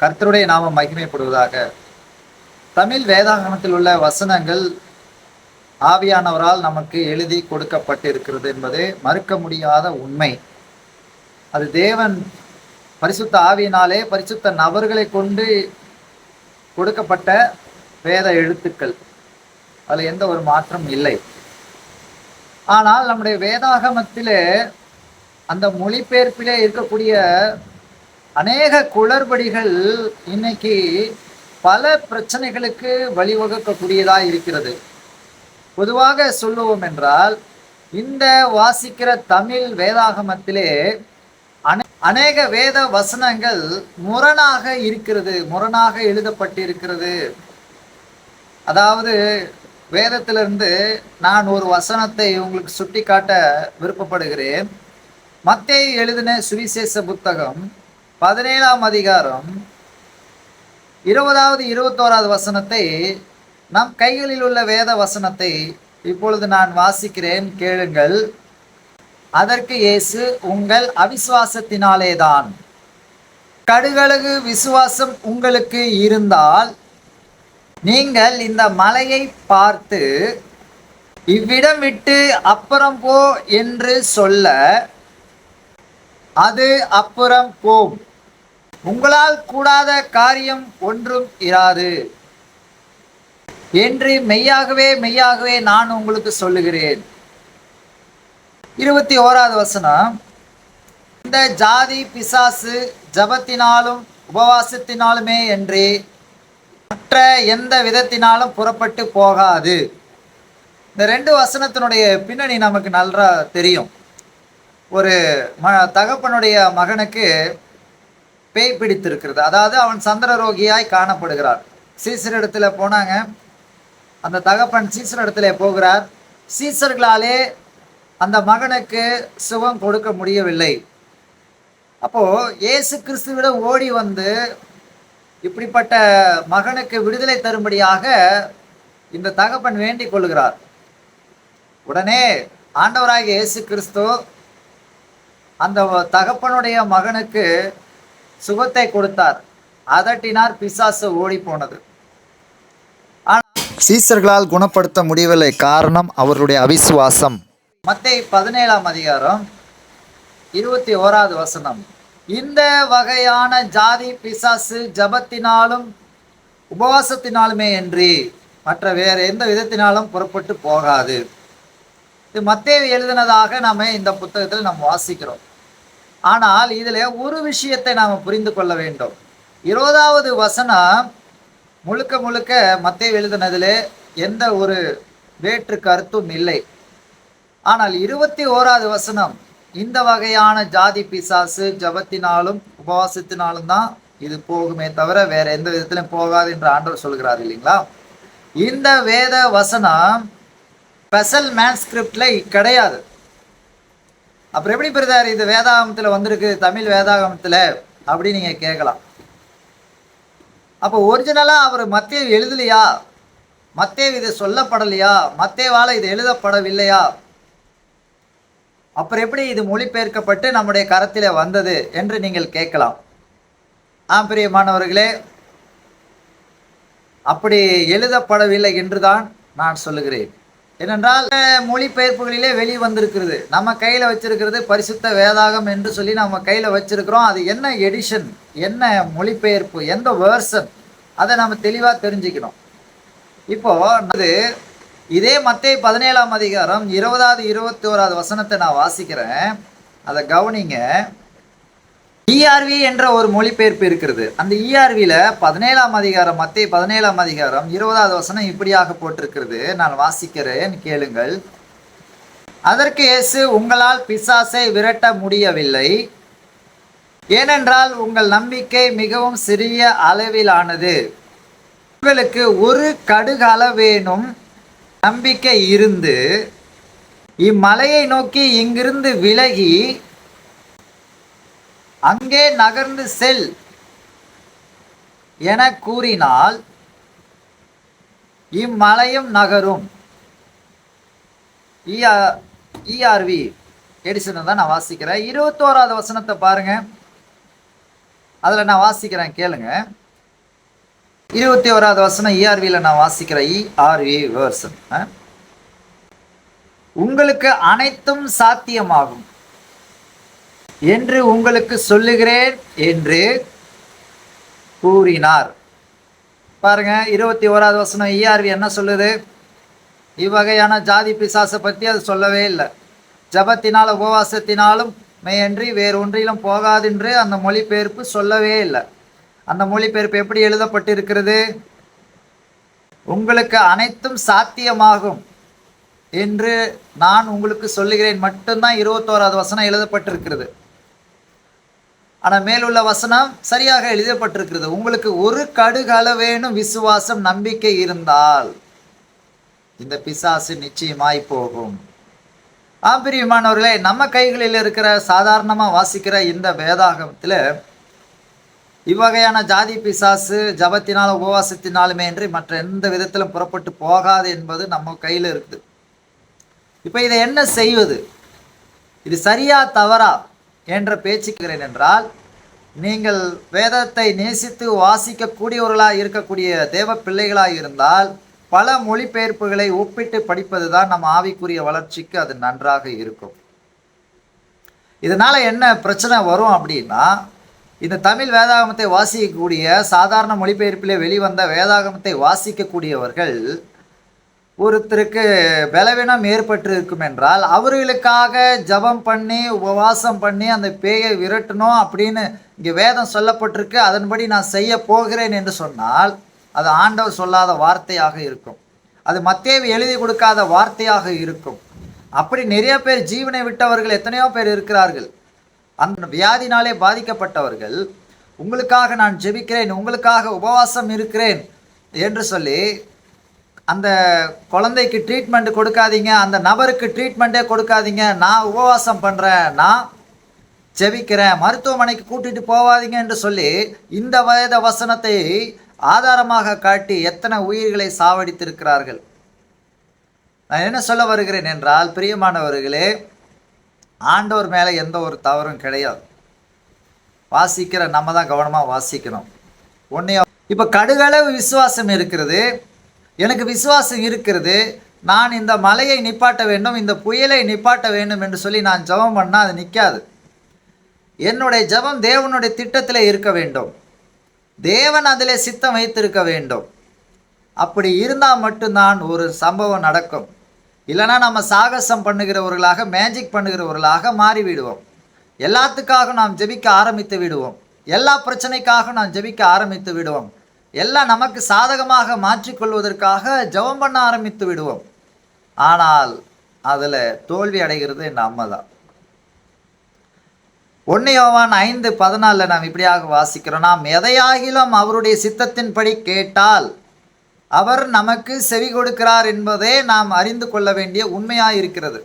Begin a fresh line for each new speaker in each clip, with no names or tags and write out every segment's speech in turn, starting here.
கர்த்தருடைய நாமம் மகிமைப்படுவதாக. தமிழ் வேதாகமத்தில் உள்ள வசனங்கள் ஆவியானவரால் நமக்கு எழுதி கொடுக்கப்பட்டிருக்கிறது என்பது மறுக்க முடியாத உண்மை. அது தேவன் பரிசுத்த ஆவியினாலே பரிசுத்த நபர்களை கொண்டு கொடுக்கப்பட்ட வேத எழுத்துக்கள். அதில் எந்த ஒரு மாற்றம் இல்லை. ஆனால் நம்முடைய வேதாகமத்திலே அந்த மொழிபெயர்ப்பிலே இருக்கக்கூடிய அநேக குளறுபடிகள் இன்னைக்கு பல பிரச்சனைகளுக்கு வழிவகுக்கக்கூடியதாக இருக்கிறது. பொதுவாக சொல்லுவோம் என்றால் இந்த வாசிக்கிற தமிழ் வேதாகமத்திலே அநேக வேத வசனங்கள் முரணாக இருக்கிறது முரணாக எழுதப்பட்டிருக்கிறது. அதாவது வேதத்திலிருந்து நான் ஒரு வசனத்தை உங்களுக்கு சுட்டிக்காட்ட விருப்பப்படுகிறேன். மத்தேயு எழுதின சுவிசேஷ புத்தகம் பதினேழாம் அதிகாரம் இருபதாவது இருபத்தோராவது வசனத்தை நம் கைகளில் உள்ள வேத வசனத்தை இப்பொழுது நான் வாசிக்கிறேன் கேளுங்கள். அதற்கு இயேசு உங்கள் அவிசுவாசத்தினாலேதான். கடுகளகு விசுவாசம் உங்களுக்கு இருந்தால் நீங்கள் இந்த மலையை பார்த்து இவ்விடம் விட்டு அப்புறம் போ என்று சொல்ல அது அப்புறம் போம். உங்களால் கூடாத காரியம் ஒன்றும் இராது. என்று மெய்யாகவே மெய்யாகவே நான் உங்களுக்கு சொல்லுகிறேன். இருபத்தி ஓராவது வசனம். இந்த ஜாதி பிசாசு ஜபத்தினாலும் உபவாசத்தினாலுமே என்று மற்ற எந்த விதத்தினாலும் புறப்பட்டு போகாது. இந்த ரெண்டு வசனத்தினுடைய பின்னணி நமக்கு நல்லா தெரியும். ஒரு ம தகப்பனுடைய மகனுக்கு பேய் பிடித்திருக்கிறது. அதாவது அவன் சந்திர ரோகியாய் காணப்படுகிறார் சீசரிடத்துல போனாங்க. அந்த தகப்பன் சீசரிடத்துல போகிறார். சீசர்களாலே அந்த மகனுக்கு சுகம் கொடுக்க முடியவில்லை. அப்போ இயேசு கிறிஸ்துவிடம் ஓடி வந்து இப்படிப்பட்ட மகனுக்கு விடுதலை தரும்படியாக இந்த தகப்பன் வேண்டிக் கொள்கிறார். உடனே ஆண்டவராகிய இயேசு கிறிஸ்து அந்த தகப்பனுடைய மகனுக்கு சுகத்தை கொடுத்தார். அதட்டினார் பிசாசு ஓடி போனது சீசர்களால் குணப்படுத்த முடியவில்லை காரணம் அவர்களுடைய அவிசுவாசம். மத்தேயு பதினேழாம் அதிகாரம் இருபத்தி ஓராவது வசனம். இந்த வகையான ஜாதி பிசாசு ஜபத்தினாலும் உபவாசத்தினாலுமே என்று மற்ற வேறு எந்த விதத்தினாலும் புறப்பட்டு போகாது. இது மத்தேயு எழுதினதாக நாம இந்த புத்தகத்தில் நாம் வாசிக்கிறோம். ஆனால் இதில் ஒரு விஷயத்தை நாம் புரிந்து கொள்ள வேண்டும். இருபதாவது வசனம் முழுக்க முழுக்க மத்தேயு எழுதினதில் எந்த ஒரு வேற்று கருத்தும் இல்லை. ஆனால் இருபத்தி ஓராவது வசனம் இந்த வகையான ஜாதி பிசாசு ஜபத்தினாலும் உபவாசத்தினாலும் தான் இது போகுமே தவிர வேற எந்த விதத்திலும் போகாது என்று ஆண்டவர் சொல்கிறார் இல்லைங்களா? இந்த வேத வசனம் ஸ்பெஷல் மேன்ஸ்கிரிப்டில் கிடையாது. அப்புறம் எப்படி பிரதார் இது வேதாகமத்தில் வந்திருக்கு? தமிழ் வேதாகமத்தில் அப்படி நீங்கள் கேட்கலாம். அப்போ ஒரிஜினலாக அவர் மத்திய எழுதலையா? மத்தேவ் இது சொல்லப்படலையா? மத்தேவால் இது எழுதப்படவில்லையா? அப்புறம் எப்படி இது மொழிபெயர்க்கப்பட்டு நம்முடைய கரத்தில் வந்தது என்று நீங்கள் கேட்கலாம். ஆம் பிரியமானவர்களே அப்படி எழுதப்படவில்லை என்றுதான் நான் சொல்லுகிறேன். ஏனென்றால் மொழிபெயர்ப்புகளிலே வெளி வந்திருக்கிறது நம்ம கையில் வச்சிருக்கிறது பரிசுத்த வேதாகம் என்று சொல்லி நம்ம கையில் வச்சிருக்கிறோம். அது என்ன எடிஷன் என்ன மொழிபெயர்ப்பு எந்த வேர்சன் அதை நம்ம தெளிவாக தெரிஞ்சுக்கணும். இப்போ அது இதே மத்திய பதினேழாம் அதிகாரம் இருபதாவது இருபத்தி ஓராவது வசனத்தை நான் வாசிக்கிறேன். அதை கவனிங்க. இஆர்வி என்ற ஒரு மொழிபெயர்ப்பு இருக்கிறது. அந்த இஆர்வியில் பதினேழாம் அதிகாரம் மத்திய பதினேழாம் அதிகாரம் இருபதாவது வசனம் இப்படியாக போட்டிருக்கிறது. நான் வாசிக்கிறேன் கேளுங்கள். அதற்கு இயேசு உங்களால் பிசாசை விரட்ட முடியவில்லை. ஏனென்றால் உங்கள் நம்பிக்கை மிகவும் சிறிய அளவிலானது. உங்களுக்கு ஒரு கடுகளவேனும் நம்பிக்கை இருந்து இம்மலையை நோக்கி இங்கிருந்து விலகி அங்கே நகர்ந்து செல் என கூறினால் இம்மலையும் நகரும். இஆர்வி எடிசன் தான் நான் வாசிக்கிறேன். இருபத்தோராவது வசனத்தை பாருங்க. அதில் நான் வாசிக்கிறேன் கேளுங்க. இருபத்தி ஓராவது வசனம் இஆர்வியில் நான் வாசிக்கிறேன் இஆர்வி வேர்சன் உங்களுக்கு அனைத்தும் சாத்தியமாகும். என்று உங்களுக்கு சொல்லுகிறேன் என்று கூறினார். பாருங்க இருபத்தி ஓராவது வசனம் இஆர்வி என்ன சொல்லுது? இவ்வகையான ஜாதி பிசாசை பற்றி அது சொல்லவே இல்லை. ஜபத்தினால் உபவாசத்தினாலும் மேயன்றி வேறு ஒன்றிலும் போகாதென்று அந்த மொழிபெயர்ப்பு சொல்லவே இல்லை. அந்த மொழிபெயர்ப்பு எப்படி எழுதப்பட்டிருக்கிறது? உங்களுக்கு அனைத்தும் சாத்தியமாகும் என்று நான் உங்களுக்கு சொல்லுகிறேன். மட்டும்தான் இருபத்தோராவது வசனம் எழுதப்பட்டிருக்கிறது. ஆனால் மேலுள்ள வசனம் சரியாக எழுதப்பட்டிருக்கிறது. உங்களுக்கு ஒரு கடுகளவேனும் விசுவாசம் நம்பிக்கை இருந்தால் இந்த பிசாசு நிச்சயமாய் போகும். ஆம்பிரியமானவர்களே நம்ம கைகளில் இருக்கிற சாதாரணமாக வாசிக்கிற இந்த வேதாகமத்தில் இவ்வகையான ஜாதி பிசாசு ஜபத்தினால் உபவாசத்தினாலுமே என்று மற்ற எந்த விதத்திலும் புறப்பட்டு போகாது என்பது நம்ம கையில் இருக்குது. இப்போ இதை என்ன செய்வது? இது சரியா தவறா? என்ற பேச்சுக்கிறேன் என்றால் நீங்கள் வேதத்தை நேசித்து வாசிக்கக்கூடியவர்களாக இருக்கக்கூடிய தேவ பிள்ளைகளாக இருந்தால் பல மொழிபெயர்ப்புகளை ஒப்பிட்டு படிப்பது தான் நம்ம ஆவிக்குரிய வளர்ச்சிக்கு அது நன்றாக இருக்கும். இதனால் என்ன பிரச்சனை வரும் அப்படின்னா இந்த தமிழ் வேதாகமத்தை வாசிக்கக்கூடிய சாதாரண மொழிபெயர்ப்பிலே வெளிவந்த வேதாகமத்தை வாசிக்கக்கூடியவர்கள் ஒருத்தருக்கு பலவீனம் ஏற்பட்டு இருக்கும் என்றால் அவர்களுக்காக ஜபம் பண்ணி உபவாசம் பண்ணி அந்த பேயை விரட்டணும் அப்படின்னு இங்கே வேதம் சொல்லப்பட்டிருக்கு. அதன்படி நான் செய்ய போகிறேன் என்று சொன்னால் அது ஆண்டவர் சொல்லாத வார்த்தையாக இருக்கும். அது மத்தேவி எழுதி கொடுக்காத வார்த்தையாக இருக்கும். அப்படி நிறைய பேர் ஜீவனை விட்டவர்கள் எத்தனையோ பேர் இருக்கிறார்கள். அந்த வியாதினாலே பாதிக்கப்பட்டவர்கள் உங்களுக்காக நான் ஜெபிக்கிறேன் உங்களுக்காக உபவாசம் இருக்கிறேன் என்று சொல்லி அந்த குழந்தைக்கு ட்ரீட்மெண்ட் கொடுக்காதீங்க அந்த நபருக்கு ட்ரீட்மெண்ட்டே கொடுக்காதீங்க நான் உபவாசம் பண்ணுறேன் நான் ஜெபிக்கிறேன் மருத்துவமனைக்கு கூட்டிகிட்டு போவாதீங்க என்று சொல்லி இந்த வயத வசனத்தை ஆதாரமாக காட்டி எத்தனை உயிர்களை சாவடித்திருக்கிறார்கள். நான் என்ன சொல்ல வருகிறேன் என்றால் பிரியமானவர்களே ஆண்டவர் மேலே எந்த ஒரு தவறும் கிடையாது. வாசிக்கிற நம்ம தான் கவனமாக வாசிக்கணும். ஒன்றையும் இப்போ கடுகளவு விசுவாசம் இருக்கிறது. எனக்கு விசுவாசம் இருக்கிறது. நான் இந்த மலையை நிப்பாட்ட வேண்டும் இந்த புயலை நிப்பாட்ட வேண்டும் என்று சொல்லி நான் ஜெபம் பண்ணால் அது நிற்காது என்னுடைய ஜெபம் தேவனுடைய திட்டத்தில் இருக்க வேண்டும். தேவன் அதில் சித்தம் வைத்திருக்க வேண்டும். அப்படி இருந்தால் மட்டும்தான் ஒரு சம்பவம் நடக்கும். இல்லைன்னா நம்ம சாகசம் பண்ணுகிறவர்களாக மேஜிக் பண்ணுகிறவர்களாக மாறிவிடுவோம் எல்லாத்துக்காக நாம் ஜெபிக்க ஆரம்பித்து விடுவோம். எல்லா பிரச்சனைக்காக நாம் ஜெபிக்க ஆரம்பித்து விடுவோம். எல்லாம் நமக்கு சாதகமாக மாற்றிக்கொள்வதற்காக ஜெபம் பண்ண ஆரம்பித்து விடுவோம். ஆனால் அதில் தோல்வி அடைகிறது நம்ம தான் ஒன்னையோவான் ஐந்து பதினாலில் நாம் இப்படியாக வாசிக்கிறோம். நாம் எதையாகிலும் அவருடைய சித்தத்தின்படி கேட்டால் அவர் நமக்கு செவி கொடுக்கிறார் என்பதே நாம் அறிந்து கொள்ள வேண்டிய உண்மையாக இருக்கிறது.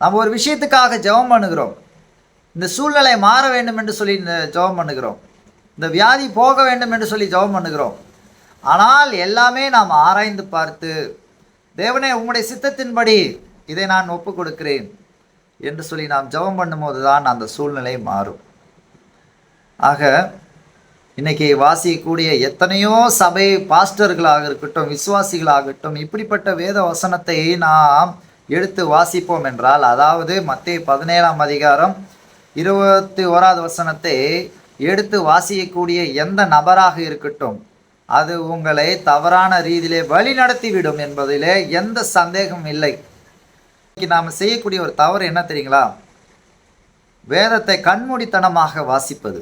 நாம் ஒரு விஷயத்துக்காக ஜெபம் பண்ணுகிறோம். இந்த சூழ்நிலை மாற வேண்டும் என்று சொல்லி ஜெபம் பண்ணுகிறோம். இந்த வியாதி போக வேண்டும் என்று சொல்லி ஜெபம் பண்ணுகிறோம். ஆனால் எல்லாமே நாம் ஆராய்ந்து பார்த்து தேவனே உங்களுடைய சித்தத்தின்படி இதை நான் ஒப்பு கொடுக்கிறேன் என்று சொல்லி நாம் ஜெபம் பண்ணும்போது தான் அந்த சூழ்நிலை மாறும். ஆக இன்னைக்கு வாசிக்கக்கூடிய எத்தனையோ சபை பாஸ்டர்களாக இருக்கட்டும் விசுவாசிகளாகட்டும் இப்படிப்பட்ட வேத வசனத்தை நாம் எடுத்து வாசிப்போம் என்றால் அதாவது மத்திய பதினேழாம் அதிகாரம் இருபத்தி ஓராவது வசனத்தை எடுத்து வாசிக்கக்கூடிய எந்த நபராக இருக்கட்டும் அது உங்களை தவறான ரீதியிலே வழி நடத்திவிடும் என்பதிலே எந்த சந்தேகம் இல்லை. இன்னைக்கு நாம் செய்யக்கூடிய ஒரு தவறு என்ன தெரியுங்களா? வேதத்தை கண்மூடித்தனமாக வாசிப்பது.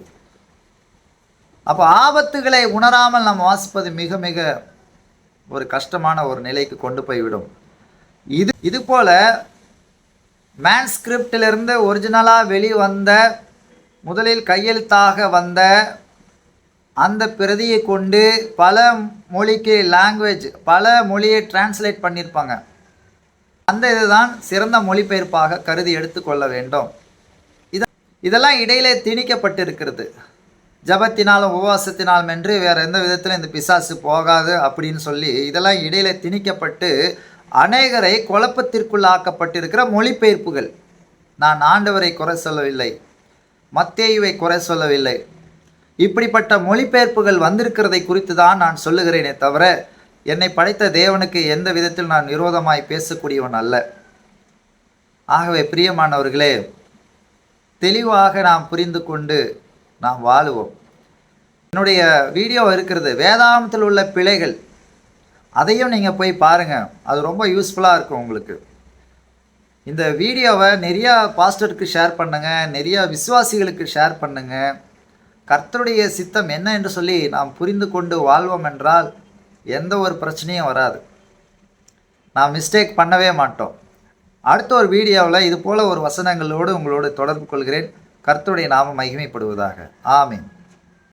அப்போ ஆபத்துகளை உணராமல் நாம் வாசிப்பது மிக மிக ஒரு கஷ்டமான ஒரு நிலைக்கு கொண்டு போய்விடும். இது இது போல மேன்ஸ்கிரிப்டிலிருந்து ஒரிஜினலாக வெளிவந்த முதலில் கையெழுத்தாக வந்த அந்த பிரதியை கொண்டு பல மொழிக்கு லாங்குவேஜ் பல மொழியை டிரான்ஸ்லேட் பண்ணியிருப்பாங்க. அந்த இதுதான் சிறந்த மொழிபெயர்ப்பாக கருதி எடுத்துக்கொள்ள வேண்டும். இத இதெல்லாம் இடையிலே திணிக்கப்பட்டிருக்கிறது. ஜபத்தினாலும் உபவாசத்தினாலும் என்று வேறு எந்த விதத்திலும் இந்த பிசாசு போகாது அப்படின்னு சொல்லி இதெல்லாம் இடையில திணிக்கப்பட்டு அநேகரை குழப்பத்திற்குள்ளாக்கப்பட்டிருக்கிற மொழிபெயர்ப்புகள். நான் ஆண்டவரை குறை சொல்லவில்லை. மத்தேயுவை குறை சொல்லவில்லை. இப்படிப்பட்ட மொழிபெயர்ப்புகள் வந்திருக்கிறதை குறித்து தான் நான் சொல்லுகிறேனே தவிர என்னை படைத்த தேவனுக்கு எந்த விதத்தில் நான் விரோதமாய் பேசக்கூடியவன் அல்ல. ஆகவே பிரியமானவர்களே தெளிவாக நாம் புரிந்து கொண்டு நாம் வாழுவோம். என்னுடைய வீடியோ இருக்கிறது வேதாந்தத்தில் உள்ள பிழைகள். அதையும் நீங்கள் போய் பாருங்கள் அது ரொம்ப யூஸ்ஃபுல்லாக இருக்கும் உங்களுக்கு. இந்த வீடியோவை நிறையா பாஸ்டருக்கு ஷேர் பண்ணுங்கள் நிறையா விசுவாசிகளுக்கு ஷேர் பண்ணுங்கள் கர்த்தருடைய சித்தம் என்ன என்று சொல்லி நாம் புரிந்து கொண்டு வாழ்வோம் என்றால் எந்த ஒரு பிரச்சனையும் வராது. நான் மிஸ்டேக் பண்ணவே மாட்டோம். அடுத்த ஒரு வீடியோவில் இது போல் ஒரு வசனங்களோடு உங்களோடு தொடர்பு கொள்கிறேன். கர்த்தருடைய நாம மகிமைப்படுவதாக. ஆமீன்.